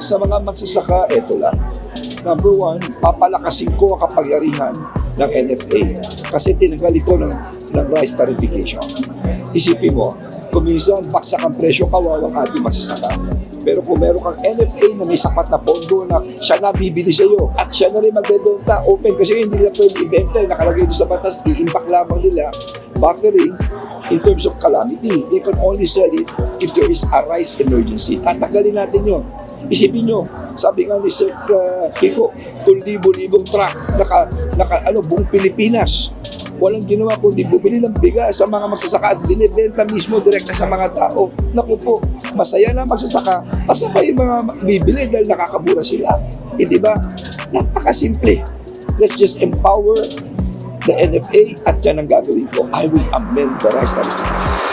Sa mga magsasaka, eto lang. Number one, papalakasin ko ang kapangyarihan ng NFA kasi tinanggal ito ng, ng rice tariffication. Isipin mo, kung minsan baksak ang presyo, kawawang ating magsasaka. Pero kung meron kang NFA na may sapat na pondo na siya na bibili sa iyo at siya na rin magbebenta open kasi hindi nila pwede ibenta nakalagay doon sa batas i-impact lamang nila buffering in terms of calamity they can only sell it if there is a rice emergency tatanggalin natin yun isipin nyo sabi nga ni Sir uh, Kiko kung libo-libong truck naka, naka ano buong Pilipinas walang ginawa kundi bumili ng bigas sa mga magsasaka at binibenta mismo direkta sa mga tao. Naku po, masaya na magsasaka. Pa yung mga bibili dahil nakakabura sila. Hindi ba? Napakasimple. Let's just empower the NFA at yan ang gagawin ko. I will amend the rice tarification.